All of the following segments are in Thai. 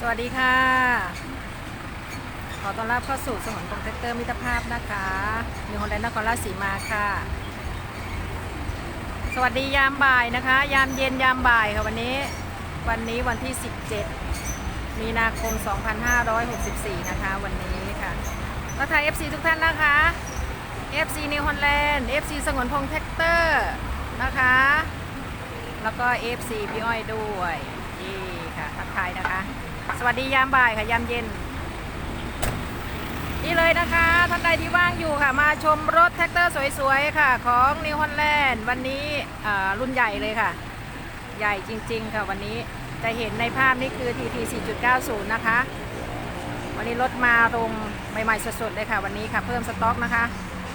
สวัสดีค่ะ ขอต้อนรับเข้าสู่สมุนคงแท็กเตอร์มิตรภาพนะคะนิวฮอลแลนด์นครราชสีมาค่ะ สวัสดียามบ่ายนะคะ ยามเย็นยามบ่ายค่ะวันนี้ วันนี้วันที่ 17 มีนาคม 2564 นะคะ วันนี้ค่ะก็ทาย FC ทุกท่านนะคะ FC นิวฮอลแลนด์ FC สงวนพงษ์แท็กเตอร์นะคะ แล้วก็ FC พี่อ้อยด้วยนี่ค่ะทักทายนะคะ สวัสดียามบ่ายค่ะยามเย็น นี่เลยนะคะท่านใดที่ว่างอยู่ค่ะ มาชมรถแท็กเตอร์สวยๆค่ะ ของนิวฮอลแลนด์วันนี้อ่ารุ่นใหญ่เลยค่ะ ใหญ่จริง ๆ ค่ะวันนี้จะเห็นในภาพนี่คือ TT 4.90 นะคะ วันนี้รถมาลงใหม่ๆสดๆเลยค่ะ วันนี้ค่ะเพิ่มสต็อกนะคะ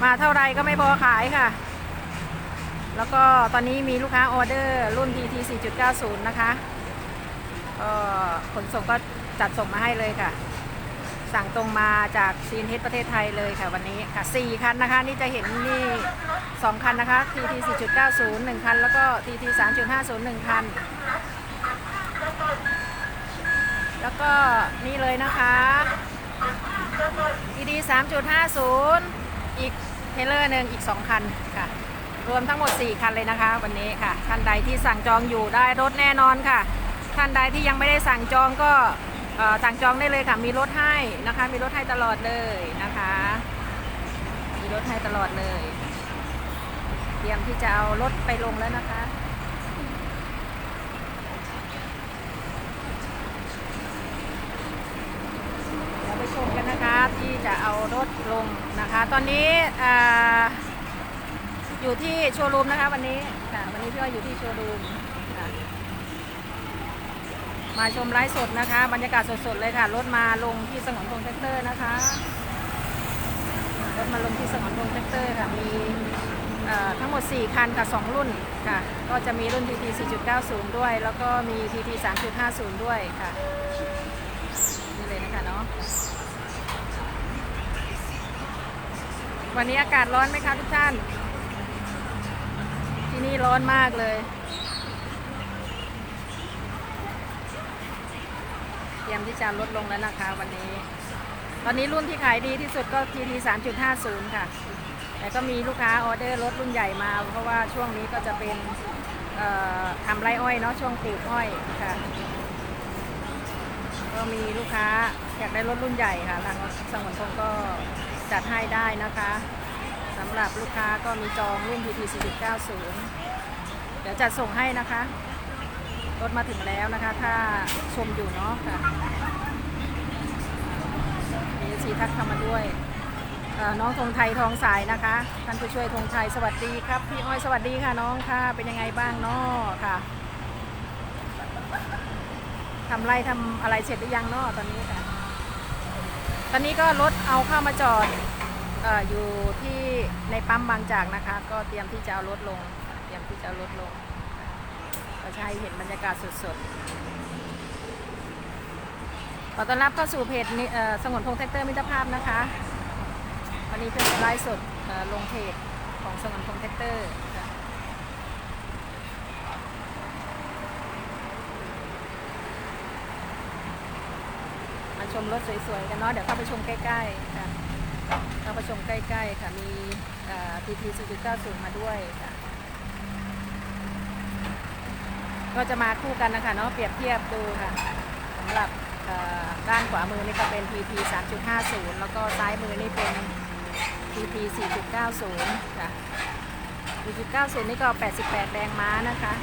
มาเท่าไรก็ไม่พอขายค่ะ แล้วก็ตอนนี้มีลูกค้าออเดอร์รุ่น TT 4.90 นะคะ ก็ขนส่งก็จัดส่งมาให้เลยค่ะ สั่งตรงมาจากซีนเฮดประเทศไทยเลยค่ะวันนี้ค่ะ4คันนะคะ นี่จะเห็นนี่2คันนะคะ TT 4.90 1คัน แล้วก็ TT 3.50 1คัน แล้วก็นี่เลยนะคะ TT 3.50 อีกเทเลอร์หนึ่งอีก 2 คันค่ะ รวมทั้งหมด 4 คันเลยนะคะ วันนี้ค่ะท่านใดที่สั่งจองอยู่ได้รถแน่นอนค่ะ ท่านใดที่ยังไม่ได้สั่งจองก็สั่งจองได้เลยค่ะ มีรถให้นะคะ มีรถให้ตลอดเลยนะคะ มีรถให้ตลอดเลย เตรียมที่จะเอารถไปลงแล้วนะคะเดี๋ยวไปชมกันนะคะที่จะเอารถลงนะคะ ตอนนี้ออยู่ที่โชว์รูมนะคะ วันนี้ค่ะ วันนี้พี่อ้อยอยู่ที่โชว์รูมค่ะ มาชมไลฟ์สดนะคะ บรรยากาศสดๆเลยค่ะ รถมาลงที่สงวนพงแท็กเตอร์นะคะ รถมาลงที่สงวนพงแท็กเตอร์ค่ะ มีทั้งหมด 4 คันกับ 2 รุ่นค่ะ ก็จะมีรุ่น TT 4.90 ด้วย แล้วก็มี TT 3.50 ด้วยค่ะ นี่เลยนะคะเนาะ วันนี้อากาศร้อนไหมคะทุกท่าน ที่นี่ร้อนมากเลย เต รียมที่จะลดลงแล้วนะคะวันนี้ ตอนนี้รุ่นที่ขายดีที่สุดก็ TT 3.50 ค่ะ แต่ก็มีลูกค้าออเดอร์รถรุ่นใหญ่มา เพราะว่าช่วงนี้ก็จะเป็นทำไรอ้อยเนาะช่วงปลูกอ้อยค่ะ ก็มีลูกค้าอยากได้รถรุ่นใหญ่ค่ะทางสงวนพงก็จัดให้ได้นะคะสำหรับลูกค้าก็มีจองรุ่น PT 490 เดี๋ยวจัดส่งให้นะคะ รถมาถึงแล้วนะคะ ถ้าชมอยู่เนาะค่ะมีสีทักเข้ามาด้วยน้องธงไทยทองสายนะคะท่านผู้ช่วยธงไทยสวัสดีครับ พี่อ้อยสวัสดีค่ะน้องค่ะ เป็นยังไงบ้างเนาะค่ะทำไรทำอะไรเสร็จหรือยังเนาะตอนนี้ค่ะ ตอนนี้ก็รถเอาเข้ามาจอดอออยู่ที่ในปั๊มบางจากนะคะ ก็เตรียมที่จะเอารถลง เตรียมที่จะเอารถลง ก็จะให้เห็นบรรยากาศสดๆ ขอต้อนรับเข้าสู่เพจสงวนพงษ์แท็กเตอร์มิตรภาพนะคะ วันนี้เป็นไลฟ์สดลงเพจของสงวนพงษ์แท็กเตอร์มาชมรถสวยๆกันเนาะ เดี๋ยวเข้าไปชมใกล้ๆค่ะเข้าไปชมใกล้ๆค่ะ มีทีทีซีเก้าศูนย์มาด้วยค่ะ ก็จะมาคู่กันนะคะเนาะเปรียบเทียบดูค่ะสำหรับด้านขวามือนี่ก็เป็น TT 3.50 แล้วก็ซ้ายมือนี่เป็น TT 4.90 ค่ะ 4.90 นี่ก็ 88 แรงม้านะคะ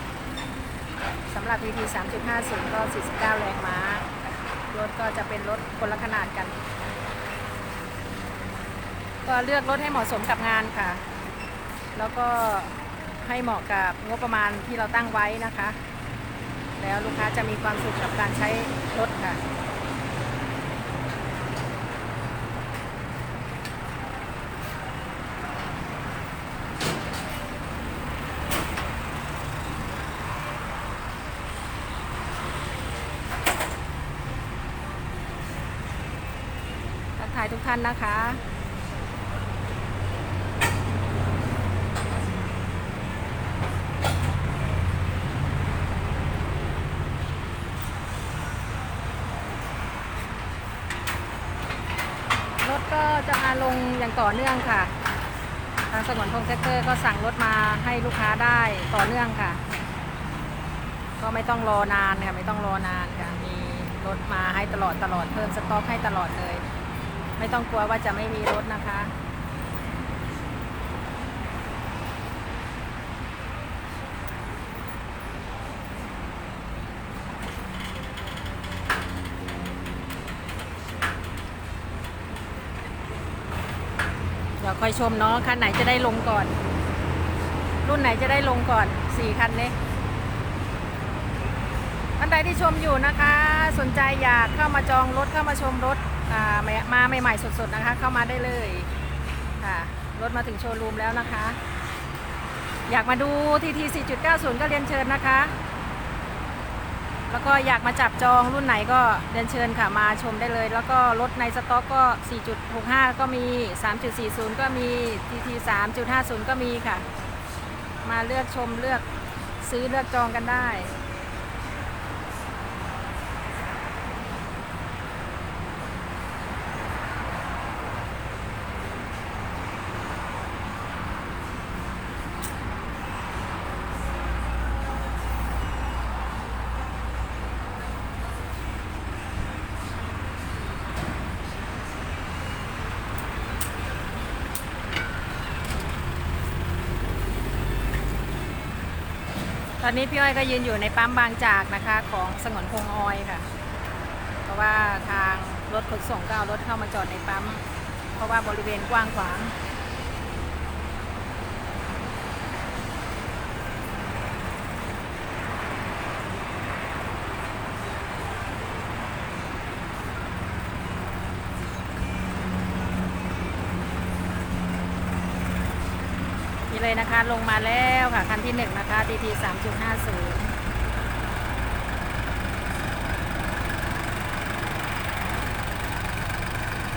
สำหรับ TT 3.50 ก็ 49 แรงม้ารถก็จะเป็นรถคนละขนาดกัน ก็เลือกรถให้เหมาะสมกับงานค่ะ แล้วก็ให้เหมาะกับงบประมาณที่เราตั้งไว้นะคะ แล้วลูกค้าจะมีความสุขกับการใช้รถค่ะ ทักทายทุกท่านนะคะ มา ลงอย่างต่อเนื่องค่ะ ทางสงวนพงแท็กเตอร์ก็สั่งรถมาให้ลูกค้าได้ต่อเนื่องค่ะ ก็ไม่ต้องรอนานค่ะไม่ต้องรอนานค่ะมีรถมาให้ตลอดตลอดเพิ่มสต็อกให้ตลอดเลย ไม่ต้องกลัวว่าจะไม่มีรถนะคะ คอยชมเนาะคันไหนจะได้ลงก่อน รุ่นไหนจะได้ลงก่อนสี่คันนี้ท่านใดที่ชมอยู่นะคะ สนใจอยากเข้ามาจองรถเข้ามาชมรถอ่ามามาใหม่ๆสดๆนะคะ เข้ามาได้เลยค่ะรถมาถึงโชว์รูมแล้วนะคะ อยากมาดูทีที 4.90 ก็เรียนเชิญนะคะ แล้วก็อยากมาจับจองรุ่นไหนก็เดินเชิญค่ะมาชมได้เลย แล้วก็รถในสต็อกก็ 4.65 ก็มี 3.40 ก็มี TT 3.50 ก็มีค่ะ มาเลือกชมเลือกซื้อเลือกจองกันได้ อนนี้พี่อ้อยก็ยืนอยู่ในปั๊มบางจากนะคะของสงวนพงออยค่ะ เพราะว่าทางรถขนส่งก็เอารถเข้ามาจอดในปั๊ม เพราะว่าบริเวณกว้างขวาง เลยนะคะ ลงมาแล้วค่ะ คันที่หนึ่งนะคะ DT 3.50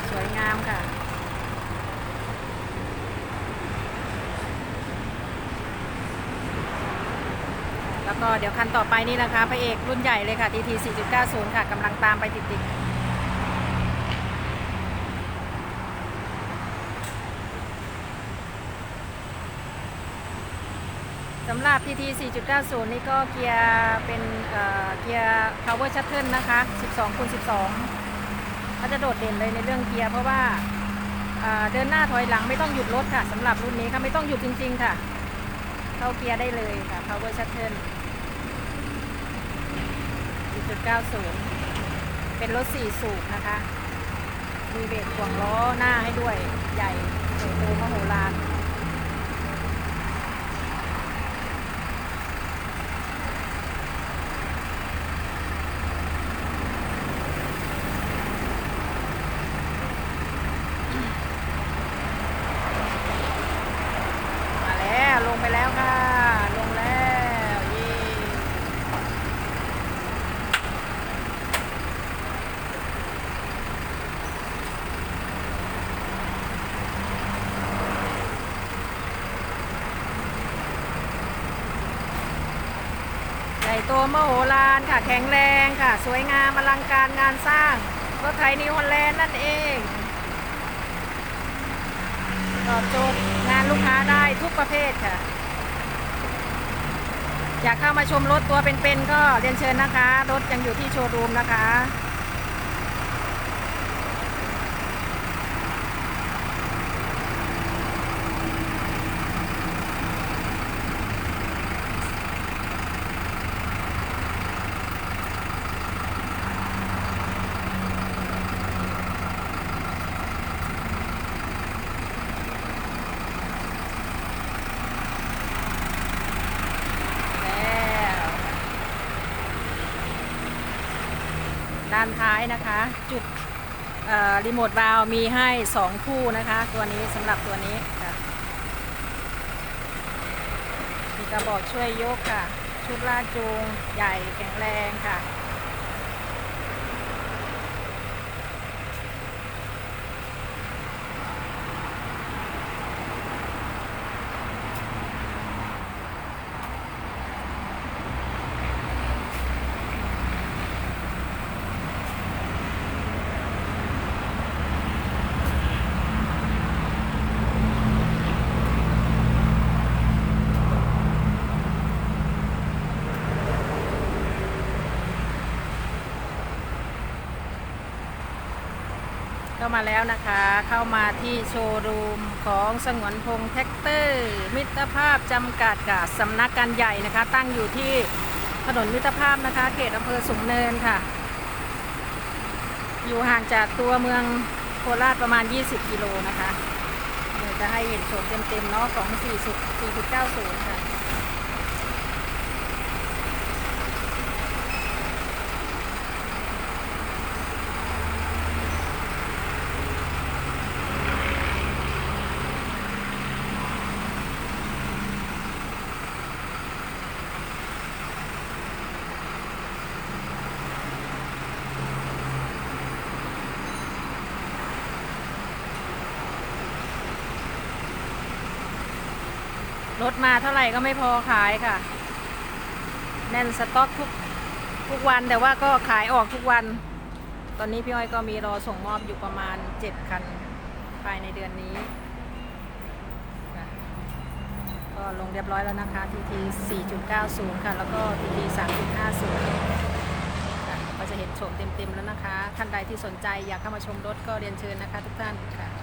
สวยงามค่ะ แล้วก็เดี๋ยวคันต่อไปนี่นะคะพระเอกรุ่นใหญ่เลยค่ะ DT 4.90 ค่ะกำลังตามไปติดๆ สำหรับ TT 4.90 นี่ก็เกียร์เป็นเกียร์ power shuttle นะคะ 12คูณ12ก็จะโดดเด่นเลยในเรื่องเกียร์เพราะว่าเดินหน้าถอยหลังไม่ต้องหยุดรถค่ะสำหรับรุ่นนี้ค่ะไม่ต้องหยุดจริง ๆ ค่ะ เข้าเกียร์ได้เลยค่ะ power shuttle 4.90 เป็นรถ 4 สูบนะคะ มีเบรกขวงล้อหน้าให้ด้วยใหญ่ใหญ่โตมโหฬาร มาแล้วลงไปแล้วค่ะ ลงแล้วเยี่ใหญ่ โตมโหฬารค่ะแข็งแรงค่ะ สวยงามอลังการงานสร้างรถไทยนิวฮอลแลนด์นั่นเองตอบโจทย์งานลูกค้าได้ทุกประเภทค่ะ อยากเข้ามาชมรถตัวเป็นๆก็เรียนเชิญนะคะ รถยังอยู่ที่โชว์รูมนะคะ แล้ว ด้า นท้ายนะคะ จุดรีโมทวาล์วมีให้ 2 คู่นะคะ ตัวนี้สำหรับตัวนี้ค่ะมีกระบอกช่วยยกค่ะ ชุดลากจูงใหญ่แข็งแรงค่ะ เข้ามาแล้วนะคะ เข้ามาที่โชว์รูมของสงวนพงแท็กเตอร์ มิตรภาพจำกัดกับสำนักการใหญ่นะคะ ตั้งอยู่ที่ถนนมิตรภาพนะคะ เขตอำเภอสูงเนินค่ะ อยู่ห่างจากตัวเมืองโคราชประมาณ 20 กิโลนะคะเดี๋ยวจะให้เห็นโฉมเต็มๆเนาะของ40 4.90 ค่ะ รถมาเท่าไหร่ก็ไม่พอขายค่ะ แน่นสต็อกทุกทุกวันแต่ว่าก็ขายออกทุกวัน ตอนนี้พี่อ้อยก็มีรอส่งมอบอยู่ประมาณ 7 คันภายในเดือนนี้ ก็ลงเรียบร้อยแล้วนะคะ TT 4.90 ค่ะ แล้วก็ TT 3.50ค่ะก็จะเห็นโฉมเต็มๆแล้วนะคะ ท่านใดที่สนใจอยากเข้ามาชมรถก็เรียนเชิญนะคะทุกท่านค่ะ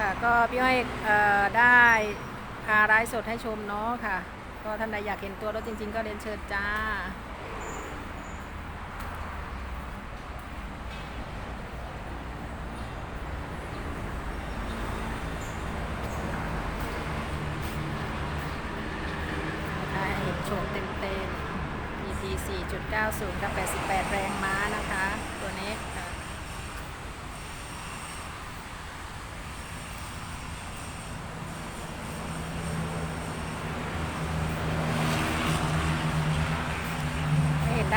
ค่ะก็พี่อ้อยได้พาไลฟ์สดให้ชมเนาะค่ะ ก็ท่านใดอยากเห็นตัวรถจริง ๆ ก็เรียนเชิญจ้าได้เห็นโฉมเต็มๆ EP 4.90 กับ 88 แรงม้านะคะ ตัวนี้ค่ะ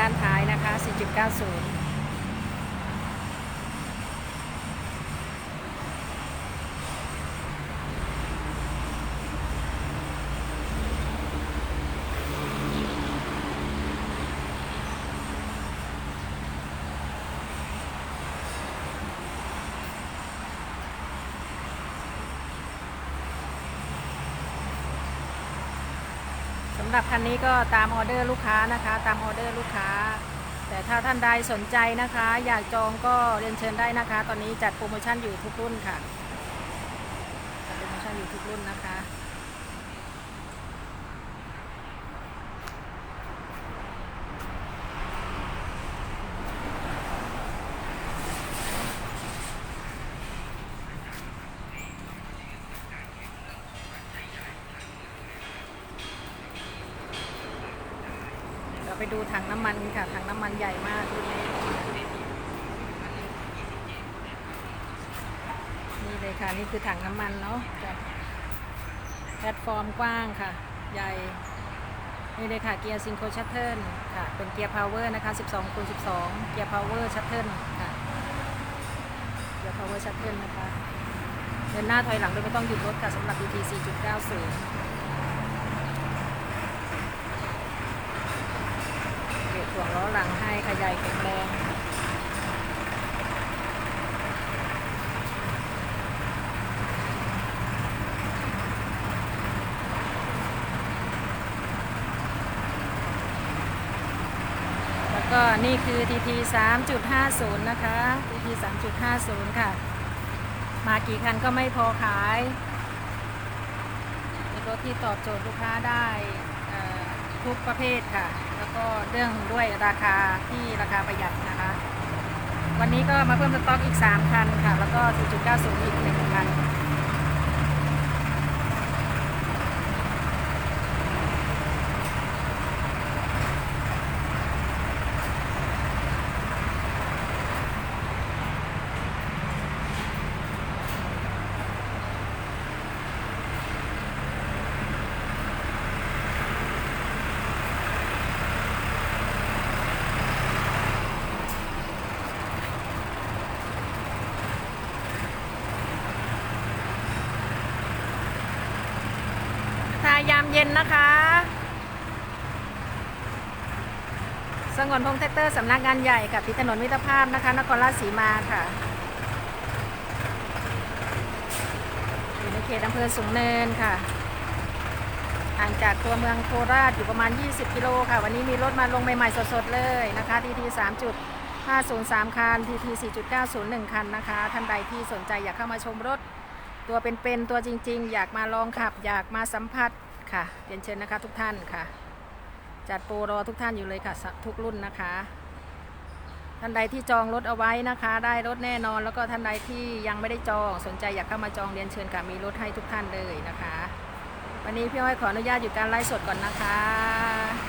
การขายนะคะ 4.90 สำ หรับคันนี้ก็ตามออเดอร์ลูกค้านะคะ ตามออเดอร์ลูกค้า แต่ถ้าท่านใดสนใจนะคะ อยากจองก็เรียนเชิญได้นะคะ ตอนนี้จัดโปรโมชั่นอยู่ทุกรุ่นค่ะจัดโปรโมชั่นอยู่ทุกรุ่นนะคะ เราไปดูถั งน้ำมันค่ะถังน้ำมันใหญ่มากรุ่นนี้นี่เลยค่ะนี่คือถังน้ำมันเนาะจ้ะแพลตฟอร์มกว้างค่ะ ใหญ่นี่เลยค่ะเกียร์ซิงโครชัตเทิลค่ะ เป็นเกียร์พาวเวอร์นะคะ 12คูณ12 เกียร์พาวเวอร์ชัตเทิลค่ะ เกียร์พาวเวอร์ชัตเทิลนะคะ เดินหน้าถอยหลังโดยไม่ต้องหยุดรถค่ะสำหรับ BT 4.90 เบรก ถ่วงล้อหลังให้ขยายแข็งแรงแล้วก็นี่คือ TT 3.50 นะคะ TT 3.50 ค่ะ มากี่คันก็ไม่พอขายเป็นรถที่ตอบโจทย์ลูกค้าได้ ทุกประเภทค่ะ แล้วก็เรื่องด้วยราคาที่ราคาประหยัดนะคะ วันนี้ก็มาเพิ่มสต็อกอีก 3 คันค่ะ แล้วก็ 4.90 อีก1คัน ทามเย็นนะคะ สงวนพงษ์แท็กเตอร์สำนักงานใหญ่กับที่ถนนมิตรภาพนะคะ นครราชสีมาค่ะอยู่ในเขตอำเภอสูงเนินค่ะห่างจากตัวเมืองโคราชอยู่ประมาณ 20 กิโลค่ะ วันนี้มีรถมาลงใหม่ ๆ สด ๆ เลยนะคะทีที3.503 คันทีที4.901 คันนะคะ ท่านใดที่สนใจอยากเข้ามาชมรถตัวเป็นๆตัวจริง ๆ อยากมาลองขับ อยากมาสัมผัส ค่ะเรียนเชิญนะคะทุกท่านค่ะ จัดโปรรอทุกท่านอยู่เลยค่ะ ทุกรุ่นนะคะ ท่านใดที่จองรถเอาไว้นะคะ ได้รถแน่นอน แล้วก็ท่านใดที่ยังไม่ได้จองสนใจอยากเข้ามาจองเรียนเชิญค่ะมีรถให้ทุกท่านเลยนะคะ วันนี้พี่อ้อยขออนุญาตหยุดการไลฟ์สดก่อนนะคะ